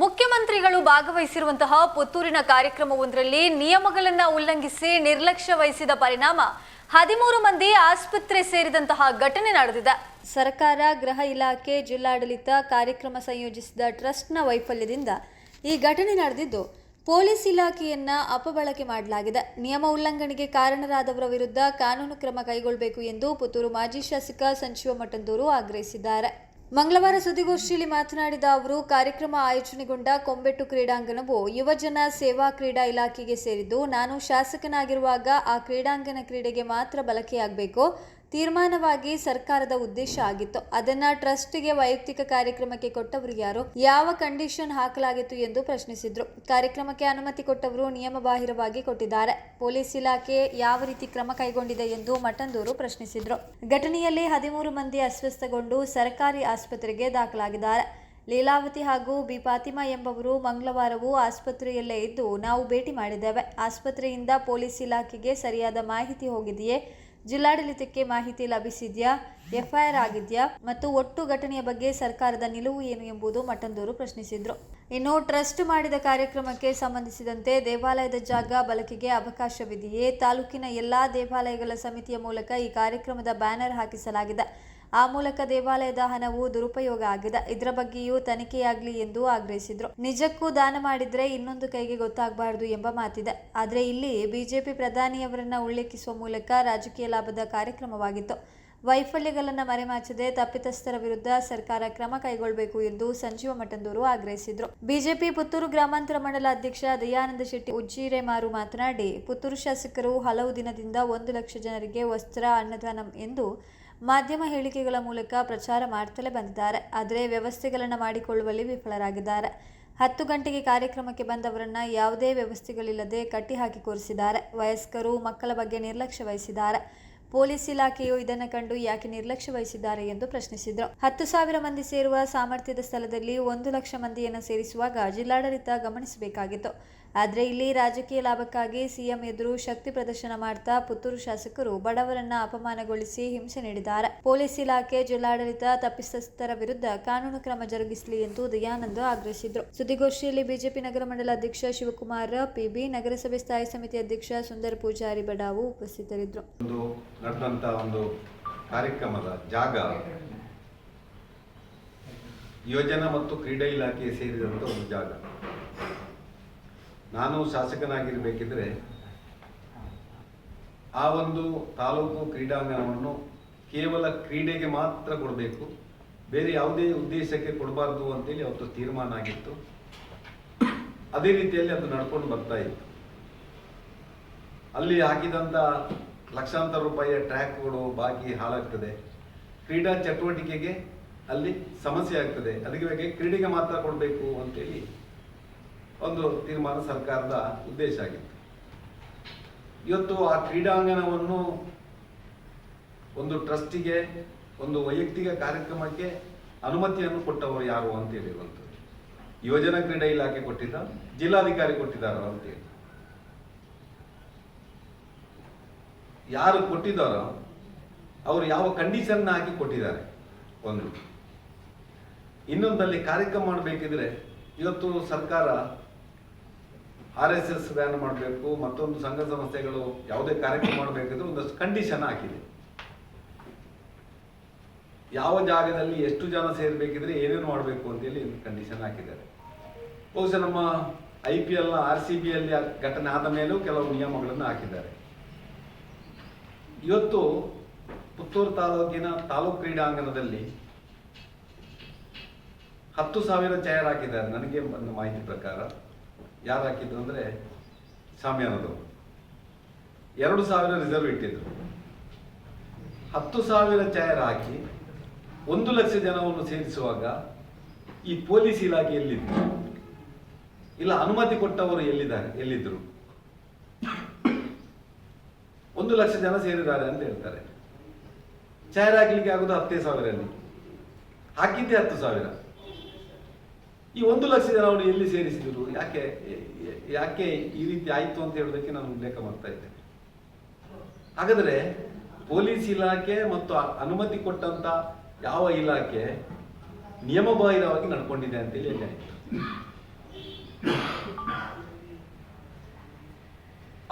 ಮುಖ್ಯಮಂತ್ರಿಗಳು ಭಾಗವಹಿಸಿರುವಂತಹ ಪುತ್ತೂರಿನ ಕಾರ್ಯಕ್ರಮವೊಂದರಲ್ಲಿ ನಿಯಮಗಳನ್ನು ಉಲ್ಲಂಘಿಸಿ ನಿರ್ಲಕ್ಷ್ಯ ವಹಿಸಿದ ಪರಿಣಾಮ ಹದಿಮೂರು ಮಂದಿ ಆಸ್ಪತ್ರೆ ಸೇರಿದಂತಹ ಘಟನೆ ನಡೆದಿದೆ. ಸರ್ಕಾರ, ಗೃಹ ಇಲಾಖೆ, ಜಿಲ್ಲಾಡಳಿತ ಕಾರ್ಯಕ್ರಮ ಸಂಯೋಜಿಸಿದ ಟ್ರಸ್ಟ್ನ ವೈಫಲ್ಯದಿಂದ ಈ ಘಟನೆ ನಡೆದಿದ್ದು, ಪೊಲೀಸ್ ಇಲಾಖೆಯನ್ನ ಅಪಬಳಕೆ ಮಾಡಲಾಗಿದೆ. ನಿಯಮ ಉಲ್ಲಂಘನೆಗೆ ಕಾರಣರಾದವರ ವಿರುದ್ಧ ಕಾನೂನು ಕ್ರಮ ಕೈಗೊಳ್ಳಬೇಕು ಎಂದು ಪುತ್ತೂರು ಮಾಜಿ ಶಾಸಕ ಸಂಚಿವ ಮಠಂದೂರು ಆಗ್ರಹಿಸಿದ್ದಾರೆ. ಮಂಗಳವಾರ ಸುದ್ದಿಗೋಷ್ಠಿಯಲ್ಲಿ ಮಾತನಾಡಿದ ಅವರು, ಕಾರ್ಯಕ್ರಮ ಆಯೋಜನೆಗೊಂಡ ಕೊಂಬೆಟ್ಟು ಕ್ರೀಡಾಂಗಣವು ಯುವಜನ ಸೇವಾ ಕ್ರೀಡಾ ಇಲಾಖೆಗೆ ಸೇರಿದ್ದು, ನಾನು ಶಾಸಕನಾಗಿರುವಾಗ ಆ ಕ್ರೀಡಾಂಗಣ ಕ್ರೀಡೆಗೆ ಮಾತ್ರ ಬಳಕೆಯಾಗಬೇಕು. ತೀರ್ಮಾನವಾಗಿ ಸರ್ಕಾರದ ಉದ್ದೇಶ ಆಗಿತ್ತು. ಅದನ್ನ ಟ್ರಸ್ಟ್ಗೆ ವೈಯಕ್ತಿಕ ಕಾರ್ಯಕ್ರಮಕ್ಕೆ ಕೊಟ್ಟವರು ಯಾರು? ಯಾವ ಕಂಡೀಷನ್ ಹಾಕಲಾಗಿತ್ತು ಎಂದು ಪ್ರಶ್ನಿಸಿದ್ರು. ಕಾರ್ಯಕ್ರಮಕ್ಕೆ ಅನುಮತಿ ಕೊಟ್ಟವರು ನಿಯಮಬಾಹಿರವಾಗಿ ಕೊಟ್ಟಿದ್ದಾರೆ. ಪೊಲೀಸ್ ಇಲಾಖೆ ಯಾವ ರೀತಿ ಕ್ರಮ ಕೈಗೊಂಡಿದೆ ಎಂದು ಮಠಂದೂರು ಪ್ರಶ್ನಿಸಿದ್ರು. ಘಟನೆಯಲ್ಲಿ ಹದಿಮೂರು ಮಂದಿ ಅಸ್ವಸ್ಥಗೊಂಡು ಸರ್ಕಾರಿ ಆಸ್ಪತ್ರೆಗೆ ದಾಖಲಾಗಿದ್ದಾರೆ. ಲೀಲಾವತಿ ಹಾಗೂ ಬಿ ಫಾತಿಮಾ ಎಂಬವರು ಮಂಗಳವಾರವೂ ಆಸ್ಪತ್ರೆಯಲ್ಲೇ ಇದ್ದು ನಾವು ಭೇಟಿ ಮಾಡಿದ್ದೇವೆ. ಆಸ್ಪತ್ರೆಯಿಂದ ಪೊಲೀಸ್ ಇಲಾಖೆಗೆ ಸರಿಯಾದ ಮಾಹಿತಿ ಹೋಗಿದೆಯೇ? ಜಿಲ್ಲಾಡಳಿತಕ್ಕೆ ಮಾಹಿತಿ ಲಭಿಸಿದ್ಯಾ? ಎಫ್ಐಆರ್ ಆಗಿದ್ಯಾ? ಮತ್ತು ಒಟ್ಟು ಘಟನೆಯ ಬಗ್ಗೆ ಸರ್ಕಾರದ ನಿಲುವು ಏನು ಎಂಬುದು ಮಠಂದೂರು ಪ್ರಶ್ನಿಸಿದ್ರು. ಇನ್ನು ಟ್ರಸ್ಟ್ ಮಾಡಿದ ಕಾರ್ಯಕ್ರಮಕ್ಕೆ ಸಂಬಂಧಿಸಿದಂತೆ ದೇವಾಲಯದ ಜಾಗ ಬಳಕೆಗೆ ಅವಕಾಶವಿದೆಯೇ? ತಾಲೂಕಿನ ಎಲ್ಲಾ ದೇವಾಲಯಗಳ ಸಮಿತಿಯ ಮೂಲಕ ಈ ಕಾರ್ಯಕ್ರಮದ ಬ್ಯಾನರ್ ಹಾಕಿಸಲಾಗಿದೆ. ಆ ಮೂಲಕ ದೇವಾಲಯದ ಹಣವು ದುರುಪಯೋಗ ಆಗಿದೆ. ಇದರ ಬಗ್ಗೆಯೂ ತನಿಖೆಯಾಗಲಿ ಎಂದು ಆಗ್ರಹಿಸಿದ್ರು. ನಿಜಕ್ಕೂ ದಾನ ಮಾಡಿದ್ರೆ ಇನ್ನೊಂದು ಕೈಗೆ ಗೊತ್ತಾಗಬಾರದು ಎಂಬ ಮಾತಿದೆ. ಆದರೆ ಇಲ್ಲಿ ಬಿಜೆಪಿ ಪ್ರಧಾನಿಯವರನ್ನ ಉಲ್ಲೇಖಿಸುವ ಮೂಲಕ ರಾಜಕೀಯ ಲಾಭದ ಕಾರ್ಯಕ್ರಮವಾಗಿತ್ತು. ವೈಫಲ್ಯಗಳನ್ನು ಮರೆಮಾಚದೆ ತಪ್ಪಿತಸ್ಥರ ವಿರುದ್ಧ ಸರ್ಕಾರ ಕ್ರಮ ಕೈಗೊಳ್ಳಬೇಕು ಎಂದು ಸಂಜೀವ ಮಠಂದೂರು ಆಗ್ರಹಿಸಿದರು. ಬಿಜೆಪಿ ಪುತ್ತೂರು ಗ್ರಾಮಾಂತರ ಮಂಡಲ ಅಧ್ಯಕ್ಷ ದಯಾನಂದ ಶೆಟ್ಟಿ ಉಜ್ಜಿರೆಮಾರು ಮಾತನಾಡಿ, ಪುತ್ತೂರು ಶಾಸಕರು ಹಲವು ದಿನದಿಂದ ಒಂದು ಲಕ್ಷ ಜನರಿಗೆ ವಸ್ತ್ರ ಅನ್ನದಾನ ಎಂದು ಮಾಧ್ಯಮ ಹೇಳಿಕೆಗಳ ಮೂಲಕ ಪ್ರಚಾರ ಮಾಡ್ತಲೇ ಬಂದಿದ್ದಾರೆ. ಆದರೆ ವ್ಯವಸ್ಥೆಗಳನ್ನು ಮಾಡಿಕೊಳ್ಳುವಲ್ಲಿ ವಿಫಲರಾಗಿದ್ದಾರೆ. ಹತ್ತು ಗಂಟೆಗೆ ಕಾರ್ಯಕ್ರಮಕ್ಕೆ ಬಂದವರನ್ನ ಯಾವುದೇ ವ್ಯವಸ್ಥೆಗಳಿಲ್ಲದೆ ಕಟ್ಟಿಹಾಕಿ ಕೂರಿಸಿದ್ದಾರೆ. ವಯಸ್ಕರು ಮಕ್ಕಳ ಬಗ್ಗೆ ನಿರ್ಲಕ್ಷ್ಯ ವಹಿಸಿದ್ದಾರೆ. ಪೊಲೀಸ್ ಇಲಾಖೆಯು ಇದನ್ನು ಕಂಡು ಯಾಕೆ ನಿರ್ಲಕ್ಷ್ಯ ವಹಿಸಿದ್ದಾರೆ ಎಂದು ಪ್ರಶ್ನಿಸಿದರು. ಹತ್ತು ಸಾವಿರ ಮಂದಿ ಸೇರುವ ಸಾಮರ್ಥ್ಯದ ಸ್ಥಳದಲ್ಲಿ ಒಂದು ಲಕ್ಷ ಮಂದಿಯನ್ನು ಸೇರಿಸುವಾಗ ಜಿಲ್ಲಾಡಳಿತ ಗಮನಿಸಬೇಕಾಗಿತ್ತು. ಆದರೆ ಇಲ್ಲಿ ರಾಜಕೀಯ ಲಾಭಕ್ಕಾಗಿ ಸಿಎಂ ಎದುರು ಶಕ್ತಿ ಪ್ರದರ್ಶನ ಮಾಡ್ತಾ ಪುತ್ತೂರು ಶಾಸಕರು ಬಡವರನ್ನ ಅಪಮಾನಗೊಳಿಸಿ ಹಿಂಸೆ ನೀಡಿದ್ದಾರೆ. ಪೊಲೀಸ್ ಇಲಾಖೆ ಜಿಲ್ಲಾಡಳಿತ ತಪ್ಪಿತಸ್ಥರ ವಿರುದ್ಧ ಕಾನೂನು ಕ್ರಮ ಜರುಗಿಸಲಿ ಎಂದು ದಯಾನಂದ ಆಗ್ರಹಿಸಿದರು. ಸುದ್ದಿಗೋಷ್ಠಿಯಲ್ಲಿ ಬಿಜೆಪಿ ನಗರ ಮಂಡಲ ಅಧ್ಯಕ್ಷ ಶಿವಕುಮಾರ್, ಪಿಬಿ ನಗರಸಭೆ ಸ್ಥಾಯಿ ಸಮಿತಿ ಅಧ್ಯಕ್ಷ ಸುಂದರ ಪೂಜಾರಿ ಬಡಾವು ಉಪಸ್ಥಿತರಿದ್ದರು ಒಂದು ಕಾರ್ಯಕ್ರಮದ ಜಾಗ ಯೋಜನಾ ಮತ್ತು ಕ್ರೀಡಾ ಇಲಾಖೆ ಸೇರಿದಂಥ ಒಂದು ಜಾಗ. ನಾನು ಶಾಸಕನಾಗಿರಬೇಕಿದ್ರೆ ಆ ಒಂದು ತಾಲೂಕು ಕ್ರೀಡಾಂಗಣವನ್ನು ಕೇವಲ ಕ್ರೀಡೆಗೆ ಮಾತ್ರ ಕೊಡಬೇಕು, ಬೇರೆ ಯಾವುದೇ ಉದ್ದೇಶಕ್ಕೆ ಕೊಡಬಾರ್ದು ಅಂತೇಳಿ ಅವತ್ತು ತೀರ್ಮಾನ ಆಗಿತ್ತು. ಅದೇ ರೀತಿಯಲ್ಲಿ ಅದು ನಡ್ಕೊಂಡು ಬರ್ತಾ ಇತ್ತು. ಅಲ್ಲಿ ಹಾಕಿದಂಥ ಲಕ್ಷಾಂತರ ರೂಪಾಯಿಯ ಟ್ರ್ಯಾಕ್ಗಳು ಬಾಕಿ ಹಾಳಾಗ್ತದೆ. ಕ್ರೀಡಾ ಚಟುವಟಿಕೆಗೆ ಅಲ್ಲಿ ಸಮಸ್ಯೆ ಆಗ್ತದೆ. ಅದಕ್ಕೆ ಕ್ರೀಡೆಗೆ ಮಾತ್ರ ಕೊಡಬೇಕು ಅಂತೇಳಿ ಒಂದು ತೀರ್ಮಾನ ಸರ್ಕಾರದ ಉದ್ದೇಶ ಆಗಿತ್ತು. ಇವತ್ತು ಆ ಕ್ರೀಡಾಂಗಣವನ್ನು ಒಂದು ಟ್ರಸ್ಟಿಗೆ, ಒಂದು ವೈಯಕ್ತಿಕ ಕಾರ್ಯಕ್ರಮಕ್ಕೆ ಅನುಮತಿಯನ್ನು ಕೊಟ್ಟವರು ಯಾರು ಅಂತ ಹೇಳಿರುವಂಥದ್ದು. ಯೋಜನಾ ಕ್ರೀಡಾ ಇಲಾಖೆ ಕೊಟ್ಟಿದ್ದ, ಜಿಲ್ಲಾಧಿಕಾರಿ ಕೊಟ್ಟಿದ್ದಾರೋ ಅಂತೇಳಿ ಯಾರು ಕೊಟ್ಟಿದ್ದಾರೋ, ಅವರು ಯಾವ ಕಂಡೀಷನ್ ಹಾಕಿ ಕೊಟ್ಟಿದ್ದಾರೆ ಒಂದು. ಇನ್ನೊಂದಲ್ಲಿ ಕಾರ್ಯಕ್ರಮ ಮಾಡಬೇಕಿದ್ರೆ ಇವತ್ತು ಸರ್ಕಾರ ಆರ್ ಎಸ್ ಎಸ್ ಬ್ಯಾನ್ ಮಾಡಬೇಕು, ಮತ್ತೊಂದು ಸಂಘ ಸಂಸ್ಥೆಗಳು ಯಾವುದೇ ಕಾರ್ಯಕ್ರಮ ಮಾಡಬೇಕಂದ್ರೆ ಒಂದಷ್ಟು ಕಂಡೀಷನ್ ಹಾಕಿದೆ. ಯಾವ ಜಾಗದಲ್ಲಿ ಎಷ್ಟು ಜನ ಸೇರಬೇಕಿದ್ರೆ ಏನೇನು ಮಾಡಬೇಕು ಅಂತೇಳಿ ಕಂಡೀಷನ್ ಹಾಕಿದ್ದಾರೆ. ಬಹುಶಃ ನಮ್ಮ I P L R C B ಅಲ್ಲಿ ಘಟನೆ ಆದ ಮೇಲೂ ಕೆಲವು ನಿಯಮಗಳನ್ನು ಹಾಕಿದ್ದಾರೆ. ಇವತ್ತು ಪುತ್ತೂರು ತಾಲೂಕಿನ ತಾಲೂಕು ಕ್ರೀಡಾಂಗಣದಲ್ಲಿ ಹತ್ತು ಸಾವಿರ ಚೇರ್ ಹಾಕಿದ್ದಾರೆ. ನನಗೆ ಒಂದು ಮಾಹಿತಿ ಪ್ರಕಾರ. ಯಾರು ಹಾಕಿದ್ರು ಅಂದ್ರೆ ಸಾಮ್ಯಾನದವರು ಎರಡು ಸಾವಿರ ರಿಸರ್ವ್ ಇಟ್ಟಿದ್ರು. ಹತ್ತು ಸಾವಿರ ಚೇರ್ ಹಾಕಿ ಒಂದು ಲಕ್ಷ ಜನವನ್ನು ಸೇರಿಸುವಾಗ ಈ ಪೊಲೀಸ್ ಇಲಾಖೆ ಎಲ್ಲಿದ್ರು ಇಲ್ಲ, ಅನುಮತಿ ಕೊಟ್ಟವರು ಎಲ್ಲಿದ್ದಾರೆ? ಎಲ್ಲಿದ್ರು? ಒಂದು ಲಕ್ಷ ಜನ ಸೇರಿದ್ದಾರೆ ಅಂತ ಹೇಳ್ತಾರೆ. ಚೇರ್ ಹಾಕ್ಲಿಕ್ಕೆ ಆಗೋದು ಹತ್ತೇ ಸಾವಿರಲ್ಲಿ ಹಾಕಿದ್ದೆ ಹತ್ತು ಸಾವಿರ. ಈ ಒಂದು ಲಕ್ಷ ಜನ ಅವರು ಎಲ್ಲಿ ಸೇರಿಸಿದರು? ಯಾಕೆ ಯಾಕೆ ಈ ರೀತಿ ಆಯಿತು ಅಂತ ಹೇಳೋದಕ್ಕೆ ನಾನು ಉಲ್ಲೇಖ ಮಾಡ್ತಾ ಇದ್ದೇನೆ ಹಾಗಾದರೆ ಪೊಲೀಸ್ ಇಲಾಖೆ ಮತ್ತು ಅನುಮತಿ ಕೊಟ್ಟಂತ ಯಾವ ಇಲಾಖೆ ನಿಯಮಬಾಹಿರವಾಗಿ ನಡ್ಕೊಂಡಿದೆ ಅಂತ ಹೇಳಿ ಆಯ್ತು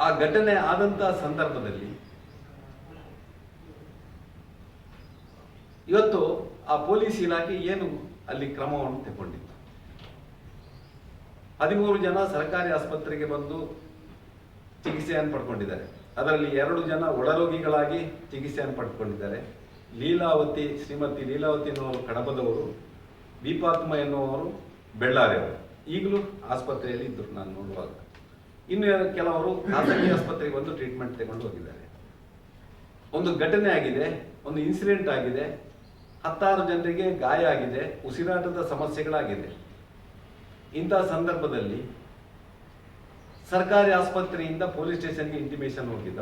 ಆ ಘಟನೆ ಆದಂತ ಸಂದರ್ಭದಲ್ಲಿ ಇವತ್ತು ಆ ಪೊಲೀಸ್ ಇಲಾಖೆ ಏನು ಅಲ್ಲಿ ಕ್ರಮವನ್ನು ತಗೊಂಡಿತ್ತು? ಹದಿಮೂರು ಜನ ಸರ್ಕಾರಿ ಆಸ್ಪತ್ರೆಗೆ ಬಂದು ಚಿಕಿತ್ಸೆಯನ್ನು ಪಡ್ಕೊಂಡಿದ್ದಾರೆ. ಅದರಲ್ಲಿ ಎರಡು ಜನ ಒಳರೋಗಿಗಳಾಗಿ ಚಿಕಿತ್ಸೆಯನ್ನು ಪಡ್ಕೊಂಡಿದ್ದಾರೆ. ಲೀಲಾವತಿ ಶ್ರೀಮತಿ ಲೀಲಾವತಿ ಎನ್ನುವರು ಕಡಬದವರು ದೀಪಾತ್ಮ ಎನ್ನುವರು ಬೆಳ್ಳಾರಿಯವರು. ಈಗಲೂ ಆಸ್ಪತ್ರೆಯಲ್ಲಿ ಇದ್ದರು, ನಾನು ನೋಡುವಾಗ. ಇನ್ನು ಕೆಲವರು ಖಾಸಗಿ ಆಸ್ಪತ್ರೆಗೆ ಬಂದು ಟ್ರೀಟ್ಮೆಂಟ್ ತಗೊಂಡು ಹೋಗಿದ್ದಾರೆ. ಒಂದು ಘಟನೆ ಆಗಿದೆ, ಒಂದು ಇನ್ಸಿಡೆಂಟ್ ಆಗಿದೆ. ಹತ್ತಾರು ಜನರಿಗೆ ಗಾಯ ಆಗಿದೆ, ಉಸಿರಾಟದ ಸಮಸ್ಯೆಗಳಾಗಿದೆ. ಇಂತಹ ಸಂದರ್ಭದಲ್ಲಿ ಸರ್ಕಾರಿ ಆಸ್ಪತ್ರೆಯಿಂದ ಪೊಲೀಸ್ ಸ್ಟೇಷನ್ಗೆ ಇಂಟಿಮೇಷನ್ ಹೋಗಿದ್ದ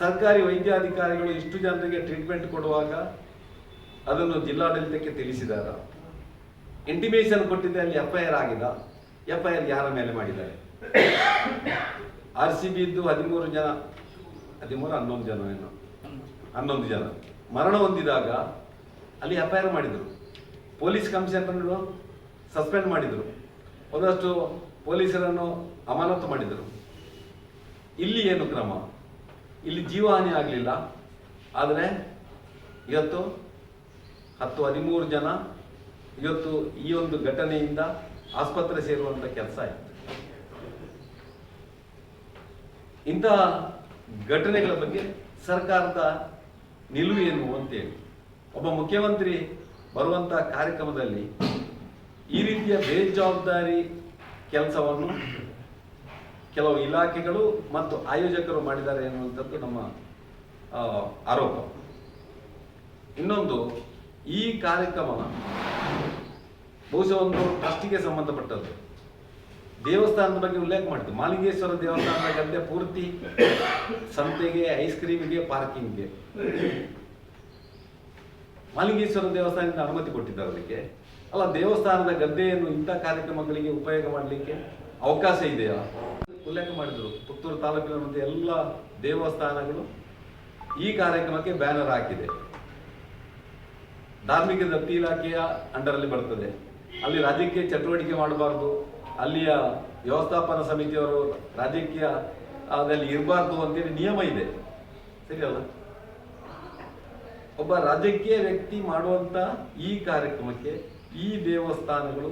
ಸರ್ಕಾರಿ ವೈದ್ಯಾಧಿಕಾರಿಗಳು ಇಷ್ಟು ಜನರಿಗೆ ಟ್ರೀಟ್ಮೆಂಟ್ ಕೊಡುವಾಗ ಅದನ್ನು ಜಿಲ್ಲಾಡಳಿತಕ್ಕೆ ತಿಳಿಸಿದಾರ. ಇಂಟಿಮೇಷನ್ ಕೊಟ್ಟಿದ್ದೆ ಅಲ್ಲಿ ಎಫ್ ಆಗಿದೆ ಎಫ್ ಯಾರ ಮೇಲೆ ಮಾಡಿದ್ದಾರೆ? ಆರ್ ಸಿ ಬಿ ಇದ್ದು ಹದಿಮೂರು ಜನ, ಹದಿಮೂರು, ಹನ್ನೊಂದು ಜನ ಏನು. ಹನ್ನೊಂದು ಜನ. ಮರಣ ಹೊಂದಿದಾಗ ಅಲ್ಲಿ ಎಫ್ ಐ ಮಾಡಿದರು. ಪೊಲೀಸ್ ಕಮಿಷನರ್ನು ಸಸ್ಪೆಂಡ್ ಮಾಡಿದರು. ಒಂದಷ್ಟು ಪೊಲೀಸರನ್ನು ಅಮಾನತು ಮಾಡಿದರು. ಇಲ್ಲಿ ಏನು ಕ್ರಮ? ಇಲ್ಲಿ ಜೀವಹಾನಿ ಆಗಲಿಲ್ಲ. ಆದರೆ ಇವತ್ತು ಹತ್ತು ಹದಿಮೂರು ಜನ ಇವತ್ತು ಈ ಒಂದು ಘಟನೆಯಿಂದ ಆಸ್ಪತ್ರೆ ಸೇರುವಂತ ಕೆಲಸ ಆಯಿತು. ಇಂತಹ ಘಟನೆಗಳ ಬಗ್ಗೆ ಸರ್ಕಾರದ ನಿಲುವು ಏನು ಅಂತೇಳಿ ಒಬ್ಬ ಮುಖ್ಯಮಂತ್ರಿ ಬರುವಂತ ಕಾರ್ಯಕ್ರಮದಲ್ಲಿ ಈ ರೀತಿಯ ಬೇಜವಾಬ್ದಾರಿ ಕೆಲಸವನ್ನು ಕೆಲವು ಇಲಾಖೆಗಳು ಮತ್ತು ಆಯೋಜಕರು ಮಾಡಿದ್ದಾರೆ ಎನ್ನುವಂಥದ್ದು ನಮ್ಮ ಆರೋಪ. ಇನ್ನೊಂದು, ಈ ಕಾರ್ಯಕ್ರಮ ಬಹುಶಃ ಒಂದು ಟ್ರಸ್ಟಿಗೆ ಸಂಬಂಧಪಟ್ಟದ್ದು. ದೇವಸ್ಥಾನದ ಬಗ್ಗೆ ಉಲ್ಲೇಖ ಮಾಡಿದ್ದು. ಮಾಲಿಂಗೇಶ್ವರ ದೇವಸ್ಥಾನದ ಗದ್ದೆ ಪೂರ್ತಿ ಸಂತೆಗೆ ಐಸ್ ಕ್ರೀಮ್ಗೆ ಪಾರ್ಕಿಂಗ್ಗೆ ಮಾಲಿಂಗೇಶ್ವರ ದೇವಸ್ಥಾನದಿಂದ ಅನುಮತಿ ಕೊಟ್ಟಿದ್ದಾರೆ ಅದಕ್ಕೆ. ಅಲ್ಲ, ದೇವಸ್ಥಾನದ ಗದ್ದೆಯನ್ನು ಇಂಥ ಕಾರ್ಯಕ್ರಮಗಳಿಗೆ ಉಪಯೋಗ ಮಾಡಲಿಕ್ಕೆ ಅವಕಾಶ ಇದೆಯಾ? ಉಲ್ಲೇಖ ಮಾಡಿದರು, ಪುತ್ತೂರು ತಾಲೂಕಿನ ಎಲ್ಲ ದೇವಸ್ಥಾನಗಳು ಈ ಕಾರ್ಯಕ್ರಮಕ್ಕೆ ಬ್ಯಾನರ್ ಹಾಕಿದೆ. ಧಾರ್ಮಿಕ ದತ್ತಿ ಇಲಾಖೆಯ ಅಂಡರಲ್ಲಿ ಬರ್ತದೆ. ಅಲ್ಲಿ ರಾಜಕೀಯ ಚಟುವಟಿಕೆ ಮಾಡಬಾರ್ದು. ಅಲ್ಲಿಯ ವ್ಯವಸ್ಥಾಪನಾ ಸಮಿತಿಯವರು ರಾಜಕೀಯ ಅದಲ್ಲಿ ಇರಬಾರ್ದು ಅಂತೇಳಿ ನಿಯಮ ಇದೆ. ಸರಿಯಲ್ಲ? ಒಬ್ಬ ರಾಜಕೀಯ ವ್ಯಕ್ತಿ ಮಾಡುವಂತ ಈ ಕಾರ್ಯಕ್ರಮಕ್ಕೆ ಈ ದೇವಸ್ಥಾನಗಳು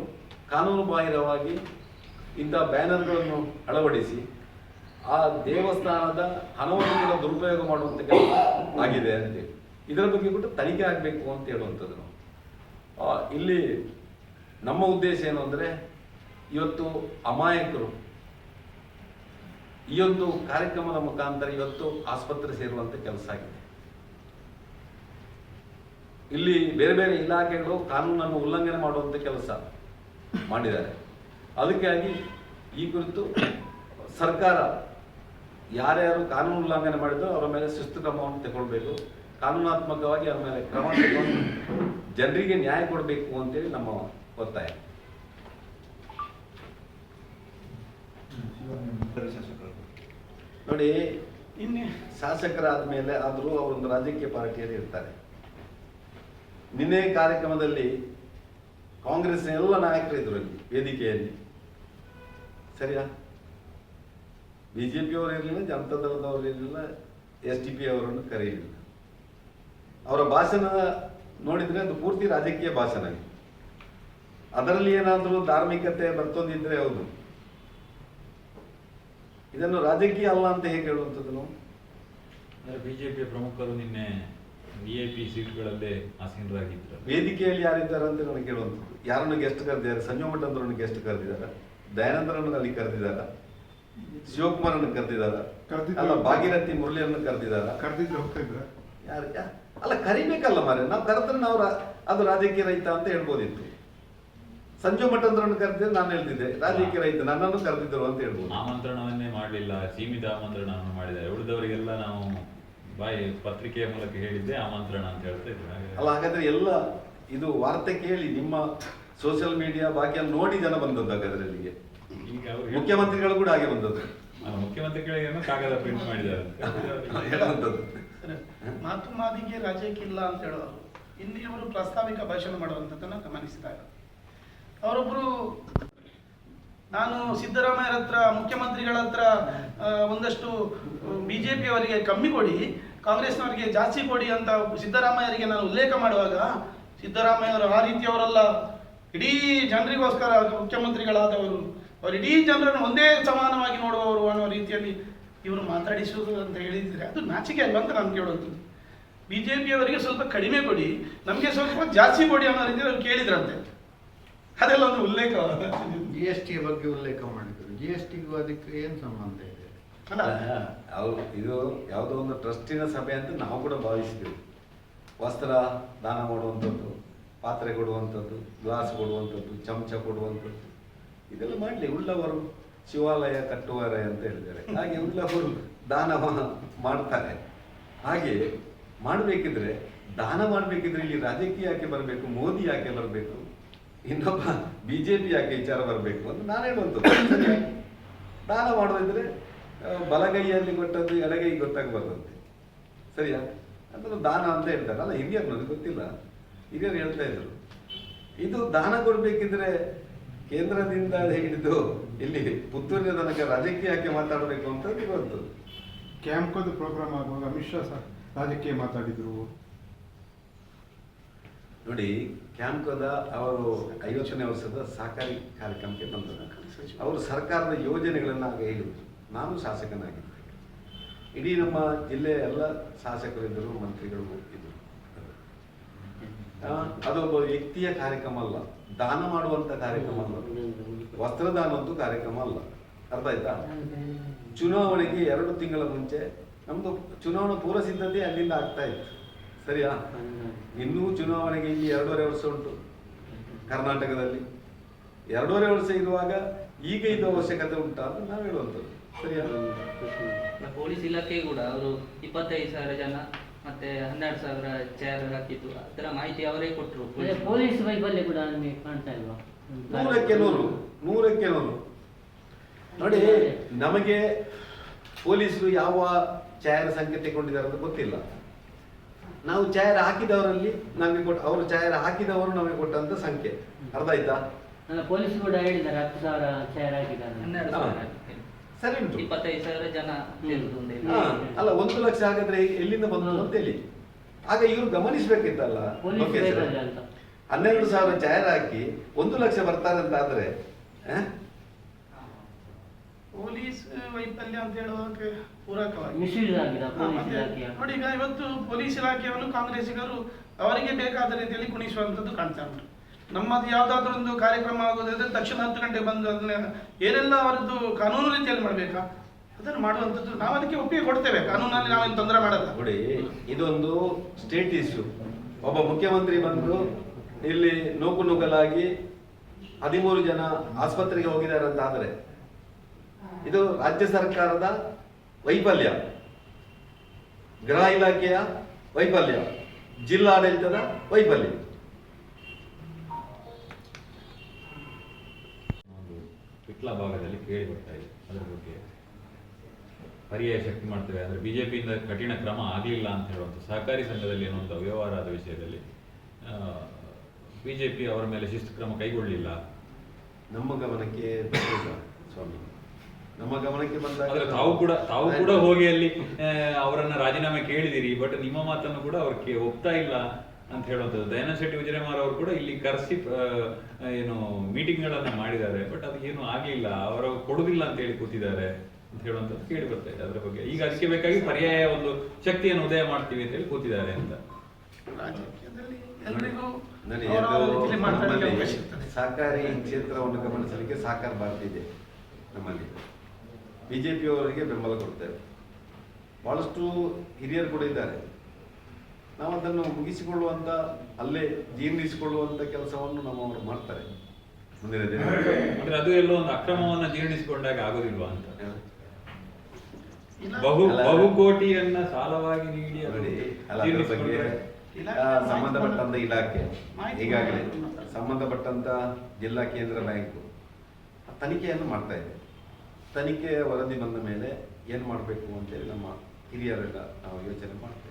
ಕಾನೂನು ಬಾಹಿರವಾಗಿ ಇಂಥ ಬ್ಯಾನರ್ಗಳನ್ನು ಅಳವಡಿಸಿ ಆ ದೇವಸ್ಥಾನದ ಹಣವನ್ನು ದುರುಪಯೋಗ ಮಾಡುವಂಥ ಕೆಲಸ ಆಗಿದೆ ಅಂತೇಳಿ ಇದರ ಬಗ್ಗೆ ಕೂಡ ತನಿಖೆ ಆಗಬೇಕು ಅಂತ ಹೇಳುವಂಥದ್ದು ನಾವು. ಇಲ್ಲಿ ನಮ್ಮ ಉದ್ದೇಶ ಏನು ಅಂದರೆ ಇವತ್ತು ಅಮಾಯಕರು ಈ ಒಂದು ಕಾರ್ಯಕ್ರಮದ ಮುಖಾಂತರ ಇವತ್ತು ಆಸ್ಪತ್ರೆ ಸೇರುವಂಥ ಕೆಲಸ ಆಗಿದೆ ಇಲ್ಲಿ ಬೇರೆ ಬೇರೆ ಇಲಾಖೆಗಳು ಕಾನೂನನ್ನು ಉಲ್ಲಂಘನೆ ಮಾಡುವಂತ ಕೆಲಸ ಮಾಡಿದ್ದಾರೆ. ಅದಕ್ಕಾಗಿ ಈ ಕುರಿತು ಸರ್ಕಾರ ಯಾರ್ಯಾರು ಕಾನೂನು ಉಲ್ಲಂಘನೆ ಮಾಡಿದ್ರು ಅವರ ಮೇಲೆ ಶಿಸ್ತು ಕ್ರಮವನ್ನು ತಗೊಳ್ಬೇಕು. ಕಾನೂನಾತ್ಮಕವಾಗಿ ಅವರ ಮೇಲೆ ಕ್ರಮ ತಗೊಂಡು ಜನರಿಗೆ ನ್ಯಾಯ ಕೊಡಬೇಕು ಅಂತೇಳಿ ನಮ್ಮ ಒತ್ತಾಯ. ನೋಡಿ, ಇನ್ನು ಶಾಸಕರಾದ ಮೇಲೆ ಆದರೂ ಅವರೊಂದು ರಾಜಕೀಯ ಪಾರ್ಟಿಯಲ್ಲಿ ಇರ್ತಾರೆ. ನಿನ್ನೆ ಕಾರ್ಯಕ್ರಮದಲ್ಲಿ ಕಾಂಗ್ರೆಸ್ನ ಎಲ್ಲ ನಾಯಕರು ಇದ್ರು ಅಲ್ಲಿ ವೇದಿಕೆಯಲ್ಲಿ. ಸರಿಯಾ? ಬಿಜೆಪಿ ಅವರು ಇರಲಿಲ್ಲ ಜನತಾ ದಳದವರು ಇರಲಿಲ್ಲ ಎಸ್ ಡಿ ಪಿ ಅವರನ್ನು ಕರೆಯಲಿಲ್ಲ. ಅವರ ಭಾಷಣ ನೋಡಿದ್ರೆ ಅದು ಪೂರ್ತಿ ರಾಜಕೀಯ ಭಾಷಣ ಅದರಲ್ಲಿ ಏನಾದರೂ ಧಾರ್ಮಿಕತೆ ಬರ್ತೊಂದಿದ್ರೆ ಹೌದು. ಇದನ್ನು ರಾಜಕೀಯ ಅಲ್ಲ ಅಂತ ಹೇಗೆ ಹೇಳುವಂಥದ್ದು ಬಿಜೆಪಿಯ ಪ್ರಮುಖರು ನಿನ್ನೆ ವಿಐಪಿ ಸೀಟ್ಗಳಲ್ಲೇ ಆಸೀನರಾಗಿದ್ದರು. ವೇದಿಕೆಯಲ್ಲಿ ಯಾರಿದ್ದಾರೆ ಅಂತ ನನಗೆ ಕೇಳುವಂಥದ್ದು. ಯಾರನ್ನು ಗೆಸ್ಟ್ ಕರೆದಿದ್ದಾರೆ? ಸಂಜೀವ ಮಠಂದ್ರನ್ನು ಗೆಸ್ಟ್ ಕರೆದಿದ್ದಾರೆ? ದಯಾನಂದರನ್ನು ಅಲ್ಲಿ ಕರೆದಿದ್ದಾರೆ? ಶಿವಕುಮಾರನ್ನು ಕರೆದಿದ್ದಾರ? ಕರ್ದಿದ್ರು. ಅಲ್ಲ ಭಾಗೀರಥಿ ಮುರಳಿಯನ್ನು ಕರೆದಿದ್ದಾರ? ಕರೆದಿದ್ರೆ ಹೋಗ್ತಾ ಇದ್ರ ಯಾರು ಯಾ- ಅಲ್ಲ ಕರಿಬೇಕಲ್ಲ ಮಾರೆ ನಾವು ಕರೆದ್ರೆ ನಾವು ರಾ- ಅದು ರಾಜಕೀಯ ರೈತ ಅಂತ ಹೇಳ್ಬೋದಿತ್ತು. ಸಂಜು ಮಠಂದ್ರನ್ನು ಕರೆದಿದ್ರೆ ನಾನು ಹೇಳ್ತಿದ್ದೆ. ರಾಜಕೀಯ ರೈತ ನನ್ನನ್ನು ಕರೆದಿದ್ದರು ಅಂತ ಹೇಳ್ಬೋದು. ಆಮಂತ್ರಣವನ್ನೇ ಮಾಡಲಿಲ್ಲ. ಸೀಮಿತ ಆಮಂತ್ರಣವನ್ನು ಮಾಡಿದ್ದಾರೆ. ಉಳಿದವರಿಗೆಲ್ಲ ನಾವು ಬಾಯಿ ಪತ್ರಿಕೆಯ ಮೂಲಕ ಹೇಳಿದ್ದೆ ಆಮಂತ್ರಣ ಅಂತ ಹೇಳ್ತಾ ಇದ್ರು. ಹಾಗೆ- ಅಲ್ಲ ಹಾಗಾದ್ರೆ ಎಲ್ಲ ಇದು ವಾರ್ತೆ ಕೇಳಿ ನಿಮ್ಮ ಸೋಷಿಯಲ್ ಮೀಡಿಯಾ ಬಾಕಿಯಲ್ಲಿ ನೋಡಿ ಜನ ಬಂದದ್ದು ಹಾಗಾದ್ರೆ ಅಲ್ಲಿಗೆ. ಈಗ ಅವರು ಮುಖ್ಯಮಂತ್ರಿಗಳು ಕೂಡ ಹಾಗೆ ಬಂದದ್ದು. ಮುಖ್ಯಮಂತ್ರಿಗಳಿಗೆ ಕಾಗದ ಪ್ರಿಂಟ್ ಮಾಡಿದ್ದಾರೆ. ಹೇಳುವಂಥದ್ದು. ಮಾತು ಮಾದಿಗೆ ರಾಜಕೀಯ ಇಲ್ಲ ಅಂತ ಹೇಳೋರು ಇಲ್ಲಿ ಅವರು ಪ್ರಾಸ್ತಾವಿಕ ಭಾಷಣ ಮಾಡುವಂಥದ್ದನ್ನು ಗಮನಿಸಿದಾಗ ಅವರೊಬ್ಬರು ನಾನು ಸಿದ್ದರಾಮಯ್ಯರ ಹತ್ರ ಮುಖ್ಯಮಂತ್ರಿಗಳ ಹತ್ರ ಆ, ಒಂದಷ್ಟು ಬಿ ಜೆ ಪಿಯವರಿಗೆ ಕಮ್ಮಿ ಕೊಡಿ ಕಾಂಗ್ರೆಸ್ನವರಿಗೆ ಜಾಸ್ತಿ ಕೊಡಿ ಅಂತ ಸಿದ್ದರಾಮಯ್ಯರಿಗೆ ನಾನು ಉಲ್ಲೇಖ ಮಾಡುವಾಗ, ಸಿದ್ದರಾಮಯ್ಯವರು ಆ ರೀತಿಯವರಲ್ಲ, ಇಡೀ ಜನರಿಗೋಸ್ಕರ ಮುಖ್ಯಮಂತ್ರಿಗಳಾದವರು, ಅವರು ಇಡೀ ಜನರನ್ನು ಒಂದೇ ಸಮಾನವಾಗಿ ನೋಡುವವರು ಅನ್ನೋ ರೀತಿಯಲ್ಲಿ ಇವರು ಮಾತಾಡಿಸುವುದು ಅಂತ ಹೇಳಿದ್ರೆ ಅದು ನಾಚಿಕೆ ಅಲ್ಲ ಅಂತ ನಾನು ಕೇಳೋದು. ಬಿ ಜೆ ಪಿಯವರಿಗೆ ಸ್ವಲ್ಪ ಕಡಿಮೆ ಕೊಡಿ, ನಮಗೆ ಸ್ವಲ್ಪ ಜಾಸ್ತಿ ಕೊಡಿ ಅನ್ನೋ ರೀತಿಯಲ್ಲಿ ಅವ್ರು ಕೇಳಿದ್ರಂತೆ. ಅದೆಲ್ಲ ಒಂದು ಉಲ್ಲೇಖ. ಜಿ ಎಸ್ ಟಿ ಬಗ್ಗೆ ಉಲ್ಲೇಖ ಮಾಡಿದ್ರು. ಜಿ ಎಸ್ ಟಿಗೂ ಅದಕ್ಕೆ ಏನು ಸಂಬಂಧ ಇದೆ? ಅಲ್ಲ ಅವ್ರು ಇದು ಯಾವುದೋ ಒಂದು ಟ್ರಸ್ಟಿನ ಸಭೆ ಅಂತ ನಾವು ಕೂಡ ಭಾವಿಸಿದೆವು ವಸ್ತ್ರ ದಾನ ಮಾಡುವಂಥದ್ದು ಪಾತ್ರೆ ಕೊಡುವಂಥದ್ದು ಗ್ಲಾಸ್ ಕೊಡುವಂಥದ್ದು ಚಮಚ ಕೊಡುವಂಥದ್ದು. ಇದೆಲ್ಲ ಮಾಡಲಿ ಉಳ್ಳವರು ಶಿವಾಲಯ ಕಟ್ಟುವರೆ ಅಂತ ಹೇಳಿದ್ದಾರೆ. ಹಾಗೆ ಉಳ್ಳವರು ದಾನ ಮಾಡ್ತಾರೆ. ಹಾಗೆ ಮಾಡಬೇಕಿದ್ರೆ ದಾನ ಮಾಡಬೇಕಿದ್ರೆ ಇಲ್ಲಿ ರಾಜಕೀಯ ಯಾಕೆ ಬರಬೇಕು ಮೋದಿ ಯಾಕೆ ಬರಬೇಕು ಇನ್ನೊಬ್ಬ ಬಿ ಜೆ ಪಿ ಯಾಕೆ ವಿಚಾರ ಬರಬೇಕು ಅಂತ ನಾನು ಹೇಳುವಂಥದ್ದು. ದಾನ ಮಾಡೋದಿದ್ರೆ ಬಲಗೈಯಲ್ಲಿ ಕೊಟ್ಟದ್ದು ಎಡಗೈ ಗೊತ್ತಾಗಬಾರ್ದಂತೆ. ಸರಿಯಾ? ಅದನ್ನು ದಾನ ಅಂತ ಹೇಳ್ತಾರೆ. ಅಲ್ಲ ಹಿರಿಯರು ನನಗೆ ಗೊತ್ತಿಲ್ಲ. ಹಿರಿಯರು ಹೇಳ್ತಾ ಇದ್ರು. ಇದು ದಾನ ಕೊಡಬೇಕಿದ್ರೆ ಕೇಂದ್ರದಿಂದ ಹಿಡಿದು ಇಲ್ಲಿ ಪುತ್ತೂರಿನ ತನಕ ರಾಜಕೀಯಕ್ಕೆ ಮಾತಾಡಬೇಕು ಅಂತ ಇವತ್ತು ಕ್ಯಾಂಪ್ದು ಪ್ರೋಗ್ರಾಮ್ ಆಗುವಾಗ ಅಮಿತ್ ಶಾ ಸಹ ರಾಜಕೀಯ ಮಾತಾಡಿದ್ರು. ನೋಡಿ ಕ್ಯಾಂಪ್ಕದ ಅವರು ಐವತ್ತನೇ ವರ್ಷದ ಸಹಕಾರಿ ಕಾರ್ಯಕ್ರಮಕ್ಕೆ ಬಂದರು ಅವರು ಸರ್ಕಾರದ ಯೋಜನೆಗಳನ್ನು ಆಗ ಹೇಳಿದ್ರು. ನಾನು ಶಾಸಕನಾಗಿದ್ದೆ. ಇಡೀ ನಮ್ಮ ಜಿಲ್ಲೆಯ ಎಲ್ಲ ಶಾಸಕರಿದ್ದರು ಮಂತ್ರಿಗಳು ಇದ್ದರು. ಅದೊಬ್ಬ ವ್ಯಕ್ತಿಯ ಕಾರ್ಯಕ್ರಮ ಅಲ್ಲ. ದಾನ ಮಾಡುವಂತ ಕಾರ್ಯಕ್ರಮ ಅಲ್ಲ. ವಸ್ತ್ರದಾನ ಅಂತೂ ಕಾರ್ಯಕ್ರಮ ಅಲ್ಲ. ಅರ್ಥ ಆಯ್ತಾ? ಚುನಾವಣೆಗೆ ಎರಡು ತಿಂಗಳ ಮುಂಚೆ ನಮ್ದು ಚುನಾವಣೆ ಪೂರ್ವ ಸಿದ್ಧತೆ ಅಲ್ಲಿಂದ ಆಗ್ತಾ ಇತ್ತು. ಸರಿಯಾ? ಇನ್ನೂ ಚುನಾವಣೆಗೆ ಇಲ್ಲಿ ಎರಡೂವರೆ ವರ್ಷ ಉಂಟು. ಕರ್ನಾಟಕದಲ್ಲಿ. ಎರಡೂವರೆ ವರ್ಷ ಇರುವಾಗ ಈಗ ಇದು ಅವಶ್ಯಕತೆ ಉಂಟಾ ಅಂತ ನಾವು ಹೇಳುವಂಥದ್ದು. ಪೊಲೀಸ್ ಇಲಾಖೆ ಕೂಡ ಅವರು ಇಪ್ಪತ್ತೈದು ಸಾವಿರ ಜನ ಮತ್ತೆ ಹನ್ನೆರಡು ಸಾವಿರ ಚೇರ್ ಹಾಕಿದ್ದು ಅದರ ಮಾಹಿತಿ ಅವರೇ ಕೊಟ್ಟರು ಪೊಲೀಸ್. ವೈಫಲ್ಯ ಕೂಡ ನಿಮಗೆ ಕಾಣ್ತಾ ಇಲ್ವಾ? ನೂರಕ್ಕೆ ನೂರು ನೂರಕ್ಕೆ ನೂರು. ನೋಡಿ ನಮಗೆ ಪೊಲೀಸರು ಯಾವ ಚಾಯರ್ ಸಂಖ್ಯೆ ತೆಗೊಂಡಿದ್ದಾರೆ ಅಂತ ಗೊತ್ತಿಲ್ಲ. ನಾವು ಚಾಯರ್ ಹಾಕಿದವರಲ್ಲಿ ನಮಗೆ ಕೊಟ್ಟ ಅವರು ಚಾಯರ್ ಹಾಕಿದವರು ನಮಗೆ ಕೊಟ್ಟಂತ ಸಂಖ್ಯೆ. ಅರ್ಥ ಆಯ್ತಾ? ಪೊಲೀಸ್ ಕೂಡ ಹೇಳಿದ್ದಾರೆ ಹತ್ತು ಸಾವಿರ ಚಾಯರ್ ಹಾಕಿದ್ದಾರೆ ಹನ್ನೆರಡು ಸಾವಿರ ಸರಿ ಉಂಟು. ಇಪ್ಪತ್ತೈದು ಸಾವಿರ ಜನ. ಹಾ, ಅಲ್ಲ ಒಂದು ಲಕ್ಷ ಹಾಗಾದ್ರೆ ಎಲ್ಲಿಂದ ಬಂತು ಅಂತ ಹೇಳಿ. ಆಗ ಇವರು ಗಮನಿಸ್ಬೇಕಿತ್ತಲ್ಲ ಪೊಲೀಸ್ ಅಂತ. ಹನ್ನೆರಡು ಸಾವಿರ ಜಾಹೀರ್ ಹಾಕಿ ಒಂದು ಲಕ್ಷ ಬರ್ತಾರೆ ಅಂತ ಆದ್ರೆ ಆ? ಪೊಲೀಸ್ ವೈಫಲ್ಯ ಅಂತ ಹೇಳುವುದಕ್ಕೆ ಪೂರಕವಾಗಿ. ಮಿಸ್ಯೂಸ್ ಆಗಿದೆ ಹಾ, ಪೊಲೀಸ್ ಮತ್ತೆ ಇಲಾಖೆಯ. ನೋಡಿ ಈಗ ಇವತ್ತು ಪೊಲೀಸ್ ಇಲಾಖೆಯನ್ನು ಕಾಂಗ್ರೆಸ್ಸಿಗರು ಅವರಿಗೆ ಬೇಕಾದ ರೀತಿಯಲ್ಲಿ ಕುಣಿಸುವಂತದ್ದು ಕಾಣ್ತಾ ಉಂಟು. ನಮ್ಮದು ಯಾವುದಾದ್ರೂ ಒಂದು ಕಾರ್ಯಕ್ರಮ ಆಗೋದಿದ್ರೆ ತಕ್ಷಣ ಹತ್ತು ಗಂಟೆಗೆ ಬಂದು ಅದನ್ನ ಏನೆಲ್ಲ ಅವರದ್ದು ಕಾನೂನು ರೀತಿಯಲ್ಲಿ ಮಾಡಬೇಕಾ? ಅದನ್ನು ಮಾಡುವಂಥದ್ದು ನಾವು ಅದಕ್ಕೆ ಒಪ್ಪಿಗೆ ಕೊಡ್ತೇವೆ. ಕಾನೂನಲ್ಲಿ ನಾವೇನು ತೊಂದರೆ ಮಾಡಲ್ಲ. ನೋಡಿ, ಇದೊಂದು ಸ್ಟೇಟ್ ಇಶ್ಯೂ ಒಬ್ಬ ಮುಖ್ಯಮಂತ್ರಿ ಬಂದು ಇಲ್ಲಿ ನೂಕು ನೂಕಲಾಗಿ ಹದಿಮೂರು ಜನ ಆಸ್ಪತ್ರೆಗೆ ಹೋಗಿದ್ದಾರೆ ಅಂತ ಆದರೆ, ಇದು ರಾಜ್ಯ ಸರ್ಕಾರದ ವೈಫಲ್ಯ. ಗೃಹ ಇಲಾಖೆಯ ವೈಫಲ್ಯ. ಜಿಲ್ಲಾಡಳಿತದ ವೈಫಲ್ಯ. ವಿಟ್ಲ ಭಾಗದಲ್ಲಿ ಕೇಳಿ ಬರ್ತಾ ಇದೆ. ಅದರ ಬಗ್ಗೆ ಪರ್ಯಾಯ ಶಕ್ತಿ ಮಾಡ್ತೇವೆ. ಅಂದರೆ ಪಿಯಿಂದ ಕಠಿಣ ಕ್ರಮ ಆಗಲಿಲ್ಲ ಅಂತ ಹೇಳುವಂಥ ಸಹಕಾರಿ ಸಂಘದಲ್ಲಿ ಏನೊಂದು ಅವ್ಯವಹಾರದ ಅವ್ಯವಹಾರ ಆದ ವಿಷಯದಲ್ಲಿ ಬಿಜೆಪಿ ಅವರ ಮೇಲೆ ಶಿಸ್ತು ಕ್ರಮ ಕೈಗೊಳ್ಳಲಿಲ್ಲ. ನಮ್ಮ ಗಮನಕ್ಕೆ ಸ್ವಾಮಿ. ನಮ್ಮ ಗಮನಕ್ಕೆ ಬಂದಾಗ ಆದ್ರೆ ತಾವು ಕೂಡ ತಾವು ಕೂಡ ಹೋಗಿ ಅಲ್ಲಿ ಅವರನ್ನ ರಾಜೀನಾಮೆ ಕೇಳಿದಿರಿ ಬಟ್ ನಿಮ್ಮ ಮಾತನ್ನು ಕೂಡ ಅವ್ರಿಗೆ ಒಪ್ತಾ ಇಲ್ಲ. ಅಂತ ಹೇಳುವಂಥದ್ದು ದಯಾನಂದ ಶೆಟ್ಟಿ ವಿಜಯಮಾರ್ ಅವರು ಕೂಡ ಇಲ್ಲಿ ಕರೆಸಿ ಏನು ಏನು ಮೀಟಿಂಗ್ಗಳನ್ನು ಮಾಡಿದ್ದಾರೆ. ಬಟ್ ಅದು ಏನು ಆಗ್ಲಿಲ್ಲ. ಅವರು ಕೊಡುದಿಲ್ಲ ಅಂತ ಹೇಳಿ ಕೂತಿದ್ದಾರೆ ಅಂತ ಹೇಳುವಂಥದ್ದು ಕೇಳಿ ಬರ್ತಾ ಇದೆ ಅದರ ಬಗ್ಗೆ. ಈಗ ಅದಕ್ಕೆ ಬೇಕಾಗಿ ಪರ್ಯಾಯ ಒಂದು ಶಕ್ತಿಯನ್ನು ಉದಯ ಮಾಡ್ತೀವಿ ಅಂತ ಹೇಳಿ ಕೂತಿದ್ದಾರೆ ಅಂತ. ಸಹಕಾರಿ ಕ್ಷೇತ್ರವನ್ನು ಗಮನಿಸಲಿಕ್ಕೆ ಸಹಕಾರ ಭಾರತಿ ಇದೆ ನಮ್ಮಲ್ಲಿ. ಬಿಜೆಪಿಯವರಿಗೆ ಬೆಂಬಲ ಕೊಡ್ತೇವೆ. ಬಹಳಷ್ಟು ಹಿರಿಯರು ಕೂಡ ಇದ್ದಾರೆ. ನಾವು ಅದನ್ನು ಮುಗಿಸಿಕೊಳ್ಳುವಂತ ಅಲ್ಲೇ ಜೀರ್ಣಿಸಿಕೊಳ್ಳುವಂತ ಕೆಲಸವನ್ನು ನಮ್ಮವರು ಮಾಡ್ತಾರೆ. ಮುಂದಿನ ದಿನ. ಅಂದ್ರೆ ಅದು ಎಲ್ಲೋ ಒಂದು ಅಕ್ರಮವನ್ನ ಜೀರ್ಣಿಸಿಕೊಂಡಾಗ ಆಗೋದಿಲ್ವಾ ಅಂತ. ಬಹು. ಬಹುಕೋಟಿಯನ್ನ ಸಾಲವಾಗಿ ನೀಡಿ ಅಲ್ಲಿ ನೋಡಿ ಅದ್ರ ಬಗ್ಗೆ ಆ, ಸಂಬಂಧಪಟ್ಟಂತ ಇಲಾಖೆ. ಈಗಾಗಲೇ ಸಂಬಂಧಪಟ್ಟಂತ ಜಿಲ್ಲಾ ಕೇಂದ್ರ ಬ್ಯಾಂಕು ತನಿಖೆಯನ್ನು ಮಾಡ್ತಾ ಇದೆ. ತನಿಖೆಯ ವರದಿ ಬಂದ ಮೇಲೆ ಏನು ಮಾಡಬೇಕು ಅಂತೇಳಿ ನಮ್ಮ ಹಿರಿಯರೆಲ್ಲ ನಾವು ಯೋಚನೆ ಮಾಡ್ತೇವೆ